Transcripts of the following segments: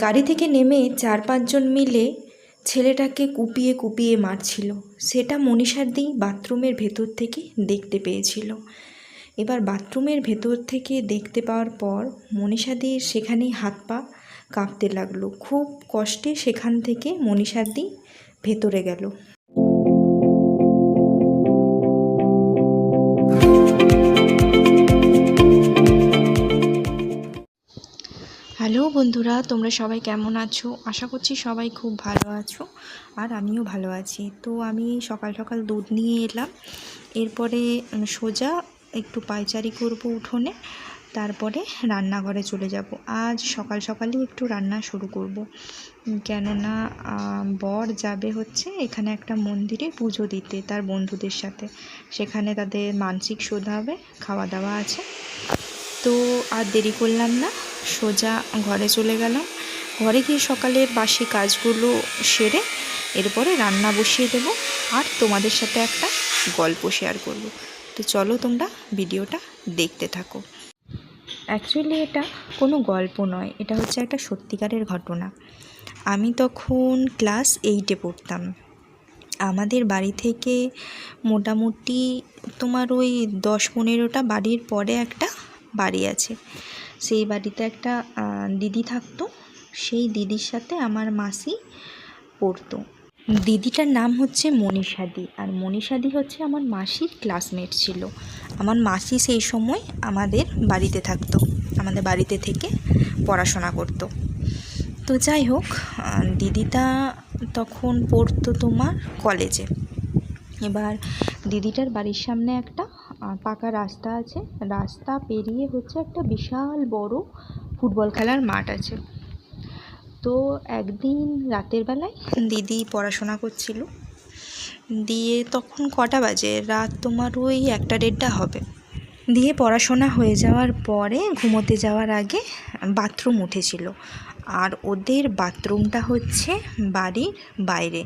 গাড়ি থেকে নেমে চার পাঁচজন মিলে ছেলেটাকে কুপিয়ে কুপিয়ে মারছিল। সেটা মনীষার দিই বাথরুমের ভেতর থেকে দেখতে পেয়েছিল। এবার বাথরুমের ভেতর থেকে দেখতে পাওয়ার পর মনীষাদির সেখানেই হাত পা কাঁপতে লাগল। খুব কষ্টে সেখান থেকে মনীষাদি ভেতরে গেল। বন্ধুরা, তোমরা সবাই কেমন আছো? আশা করছি সবাই খুব ভালো আছো আর আমিও ভালো আছি। তো আমি সকাল সকাল দুধ নিয়ে এলাম। এরপরে সোজা একটু পায়চারি করব উঠোনে। তারপরে রান্নাঘরে চলে যাব। আজ সকাল সকালই একটু রান্না শুরু করব। কেননা বর যাবে হচ্ছে এখানে একটা মন্দিরে পুজো দিতে তার বন্ধুদের সাথে। সেখানে তাদের মানসিক শোধ হবে খাওয়া দাওয়া আছে। তো আর দেরি করলাম না, সোজা ঘরে চলে গেলাম। ঘরে গিয়ে সকালের বাসি কাজগুলো সেরে এরপরে রান্না বসিয়ে দেব আর তোমাদের সাথে একটা গল্প শেয়ার করব। তো চলো তোমরা ভিডিওটা দেখতে থাকো। অ্যাকচুয়ালি এটা কোনো গল্প নয়, এটা হচ্ছে একটা সত্যিকারের ঘটনা। আমি তখন ক্লাস এইটে পড়তাম। আমাদের বাড়ি থেকে মোটামুটি তোমার ওই দশ পনেরোটা বাড়ির পরে একটা বাড়ি আছে। সেই বাড়িতে একটা দিদি থাকতো। সেই দিদির সাথে আমার মাসি পড়তো। দিদিটার নাম হচ্ছে মনীষাদি আর মনীষাদি হচ্ছে আমার মাসির ক্লাসমেট ছিল। আমার মাসি সেই সময় আমাদের বাড়িতে থাকতো, আমাদের বাড়িতে থেকে পড়াশোনা করতো। তো যাই হোক দিদিটা তখন পড়তো তোমার কলেজে এবার দিদিটার বাড়ির সামনে একটা পাকা রাস্তা আছে। রাস্তা পেরিয়ে হচ্ছে একটা বিশাল বড় ফুটবল খেলার মাঠ আছে। তো একদিন রাতের বেলায় দিদি পড়াশোনা করছিল। দিয়ে তখন কটা বাজে? রাত তোমার ওই একটা দেড়টা হবে। দিয়ে পড়াশোনা হয়ে যাওয়ার পরে ঘুমোতে যাওয়ার আগে বাথরুম উঠেছিল। আর ওদের বাথরুমটা হচ্ছে বাড়ির বাইরে।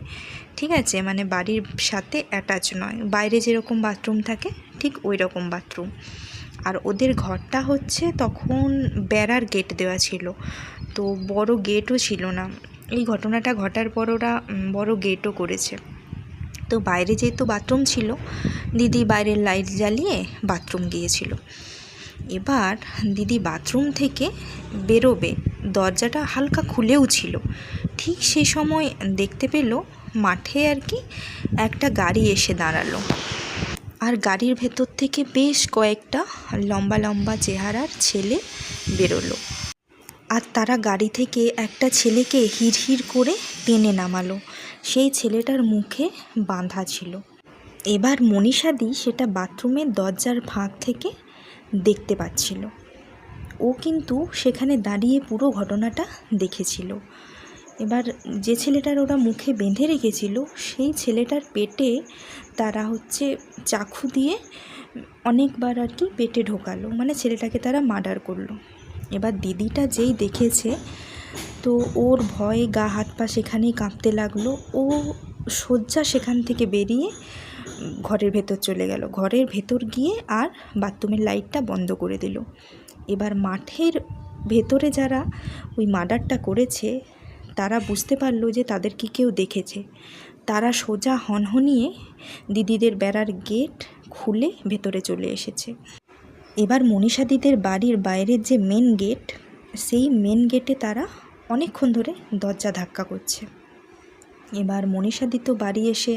ঠিক আছে? মানে বাড়ির সাথে অ্যাটাচ নয়। বাইরে যেরকম বাথরুম থাকে ঠিক ওই রকম বাথরুম আর ওদের ঘরটা হচ্ছে তখন বেড়ার গেট দেওয়া ছিল। তো বড় গেটও ছিল না। এই ঘটনাটা ঘটার পর ওরা বড় গেটও করেছে। তো বাইরে যেহেতু বাথরুম ছিল, দিদি বাইরের লাইট জ্বালিয়ে বাথরুম গিয়েছিল। এবার দিদি বাথরুম থেকে বেরোবে, দরজাটা হালকা খুলেও ছিল। ঠিক সে সময় দেখতে পেল মাঠে আর কি একটা গাড়ি এসে দাঁড়াল। আর গাড়ির ভেতর থেকে বেশ কয়েকটা লম্বা লম্বা চেহারার ছেলে বেরোলো। আর তারা গাড়ি থেকে একটা ছেলেকে হিড়হিড় করে টেনে নামালো। সেই ছেলেটার মুখে বাঁধা ছিল। এবার মনীষাদি সেটা বাথরুমের দরজার ফাঁক থেকে দেখতে পাচ্ছিল। ও কিন্তু সেখানে দাঁড়িয়ে পুরো ঘটনাটা দেখেছিল। এবার যে ছেলেটার ওরা মুখে বেঁধে রেখেছিল, সেই ছেলেটার পেটে তারা হচ্ছে চাকু দিয়ে অনেকবার আর কি পেটে ঢোকালো। মানে ছেলেটাকে তারা মার্ডার করল। এবার দিদিটা যেই দেখেছে, তো ওর ভয়ে গা হাত পা সেখানেই কাঁপতে লাগল। ও শয্যা সেখান থেকে বেরিয়ে ঘরের ভেতর চলে গেল। ঘরের ভেতর গিয়ে আর বাথরুমের লাইটটা বন্ধ করে দিল। এবার মাঠের ভেতরে যারা ওই মার্ডারটা করেছে, তারা বুঝতে পারল যে তাদেরকে কেউ দেখেছে। তারা সোজা হনহনিয়ে দিদিদের বেড়ার গেট খুলে ভেতরে চলে এসেছে। এবার মনীষাদিদের বাড়ির বাইরের যে মেন গেট সেই মেন গেটে তারা অনেকক্ষণ ধরে দরজা ধাক্কা করছে। এবার মনীষাদি তো বাড়ি এসে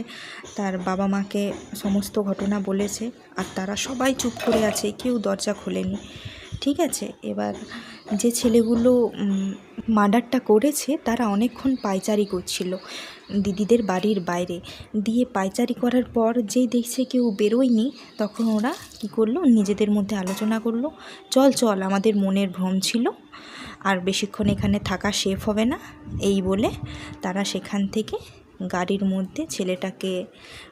তার বাবা মাকে সমস্ত ঘটনা বলেছে আর তারা সবাই চুপ করে আছে, কেউ দরজা খোলেনি। ঠিক আছে? এবার যে ছেলেগুলো মার্ডারটা করেছে, তারা অনেকক্ষণ পায়চারি করছিল দিদিদের বাড়ির বাইরে। দিয়ে পায়চারি করার পর যেই দেখছে কেউ বেরোয়নি, তখন ওরা কী করল? নিজেদের মধ্যে আলোচনা করল, চল চল, আমাদের মনের ভ্রম ছিল, আর বেশিক্ষণ এখানে থাকা সেফ হবে না। এই বলে তারা সেখান থেকে গাড়ির মধ্যে ছেলেটাকে,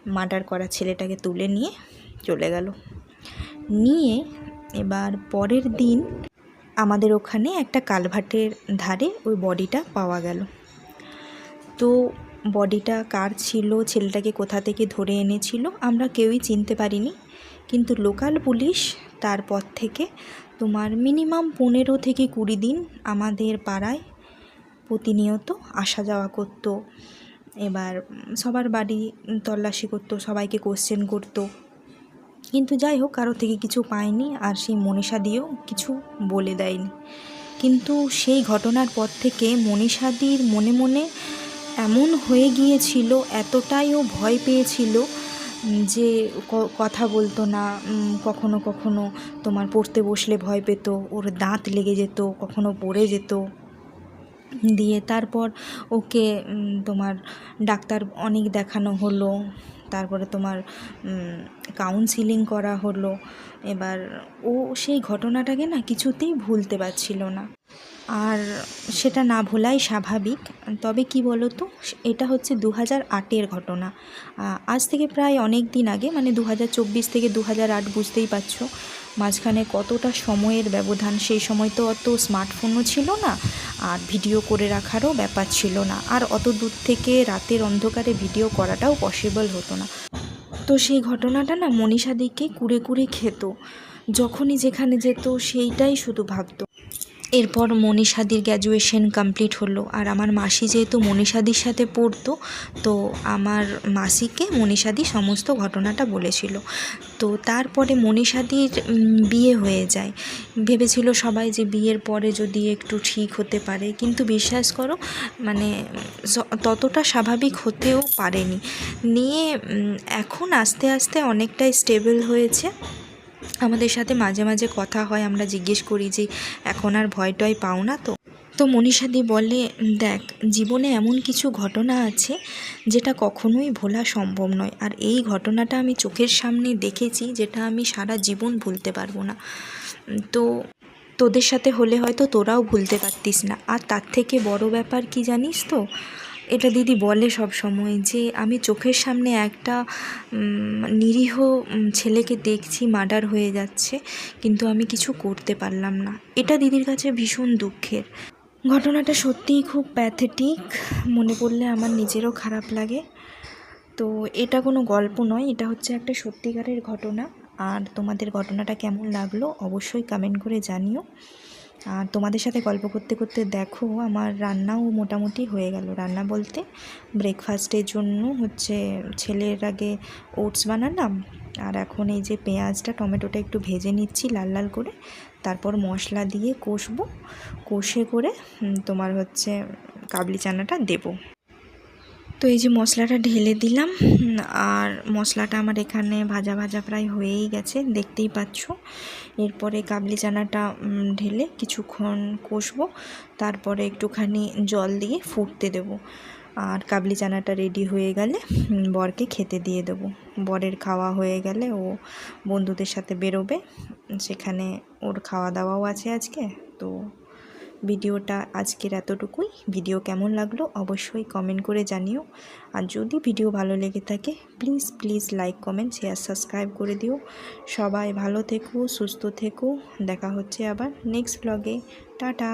মার্ডার করা ছেলেটাকে তুলে নিয়ে চলে গেল। নিয়ে এবার পরের দিন আমাদের ওখানে একটা কালভার্টের ধারে ওই বডিটা পাওয়া গেল। তো বডিটা কার ছিল, ছেলেটাকে কোথা থেকে ধরে এনেছিল আমরা কেউই চিনতে পারিনি। কিন্তু লোকাল পুলিশ তারপর থেকে তোমার মিনিমাম পনেরো থেকে কুড়ি দিন আমাদের পাড়ায় প্রতিনিয়ত আসা যাওয়া করতো। এবার সবার বাড়ি তল্লাশি করতো, সবাইকে কোশ্চেন করতো। কিন্তু যাই হোক, কারও থেকে কিছু পায়নি আর সেই মনীষা দিয়েও কিছু বলে দেয়নি। কিন্তু সেই ঘটনার পর থেকে মনীষাদির মনে মনে এমন হয়ে গিয়েছিল, এতটাই ও ভয় পেয়েছিল যে কথা বলতো না কখনো কখনো তোমার পড়তে বসলে ভয় পেত, ওর দাঁত লেগে যেত, কখনো পড়ে যেত। দিয়ে তারপর ওকে তোমার ডাক্তার অনেক দেখানো হলো তারপরে তোমার কাউন্সিলিং করা হলো। এবার ও সেই ঘটনাটাকে না কিছুতেই ভুলতে পারছিল না। আর সেটা না ভোলাই স্বাভাবিক। তবে কি বলো তো এটা হচ্ছে দু হাজার আটের ঘটনা। আজ থেকে প্রায় অনেক দিন আগে মানে দু হাজার চব্বিশ থেকে দু হাজার আট বুঝতেই পারছ মাঝখানে কতটা সময়ের ব্যবধান, সেই সময় তো অত স্মার্টফোনও ছিল না আর ভিডিও করে রাখারও ব্যাপার ছিল না। আর অত দূর থেকে রাতের অন্ধকারে ভিডিও করাটাও পসিবল হতো না। তো সেই ঘটনাটা না মনীষাদিকে কুড়ে কুড়ে খেত। যখনই যেখানে যেত সেইটাই শুধু ভাবতো। এরপর মনীষাদির গ্র্যাজুয়েশন কমপ্লিট হলো। আর আমার মাসি যেহেতু মনীষাদির সাথে পড়তো, তো আমার মাসিকে মনীষাদি সমস্ত ঘটনাটা বলেছিল। তো তারপরে মনীষাদির বিয়ে হয়ে যায়। ভেবেছিল সবাই যে বিয়ের পরে যদি একটু ঠিক হতে পারে। কিন্তু বিশ্বাস করো মানে ততটা স্বাভাবিক হতেও পারেনি। নিয়ে এখন আস্তে আস্তে অনেকটাই স্টেবল হয়েছে। আমাদের সাথে মাঝে মাঝে কথা হয়, আমরা জিজ্ঞেস করি যে, এখন আর ভয় টয় পাও না তো? তো মনীষাদি বলে, দেখ, জীবনে এমন কিছু ঘটনা আছে, যেটা কখনোই ভোলা সম্ভব নয়। আর এই ঘটনাটা আমি চোখের সামনে দেখেছি, যেটা আমি সারা জীবন ভুলতে পারব না। তো তোদের সাথে হলে হয়তো তোরাও ভুলতে পারতিস না। আর তার থেকে বড় ব্যাপার কি জানিস তো? এটা দিদি বলে সব সময় যে, আমি চোখের সামনে একটা নিরীহ ছেলেকে দেখছি, মার্ডার হয়ে যাচ্ছে, কিন্তু আমি কিছু করতে পারলাম না। এটা দিদির কাছে ভীষণ দুঃখের। ঘটনাটা সত্যিই খুব প্যাথেটিক মনে পড়লে আমার নিজেরও খারাপ লাগে। তো এটা কোনো গল্প নয়, এটা হচ্ছে একটা সত্যিকারের ঘটনা। আর তোমাদের ঘটনাটা কেমন লাগল, অবশ্যই কমেন্ট করে জানিও। আর তোমাদের সাথে গল্প করতে করতে দেখো, আমার রান্নাও মোটামুটি হয়ে গেল। রান্না বলতে ব্রেকফাস্টের জন্য হচ্ছে ছেলের আগে ওটস বানালাম, আর এখন এই যে পেঁয়াজটা, টমেটোটা একটু ভেজে নিচ্ছি লাল লাল করে। তারপর মশলা দিয়ে কষবো। কষে করে তোমার হচ্ছে কাবলি চানাটা দেবো। তো এই যে মশলাটা ঢেলে দিলাম আর মশলাটা আমার এখানে ভাজা ভাজা প্রায় হয়েই গেছে, দেখতেই পাচ্ছ। এরপরে কাবলি চানাটা ঢেলে কিছুক্ষণ কষবো, তারপরে একটুখানি জল দিয়ে ফুটতে দেবো। আর কাবলি চানাটা রেডি হয়ে গেলে বরকে খেতে দিয়ে দেবো। বরের খাওয়া হয়ে গেলে ও বন্ধুদের সাথে বেরোবে, সেখানে ওর খাওয়া দাওয়াও আছে আজকে, তো ভিডিওটা আজকের এতটুকুই। ভিডিও কেমন লাগল অবশ্যই কমেন্ট করে জানিও। আর যদি ভিডিও ভালো লেগে থাকে please please like comment share subscribe করে দিও। সবাই ভালো থেকো, সুস্থ থেকো। দেখা হচ্ছে আবার নেক্সট ব্লগে টাটা!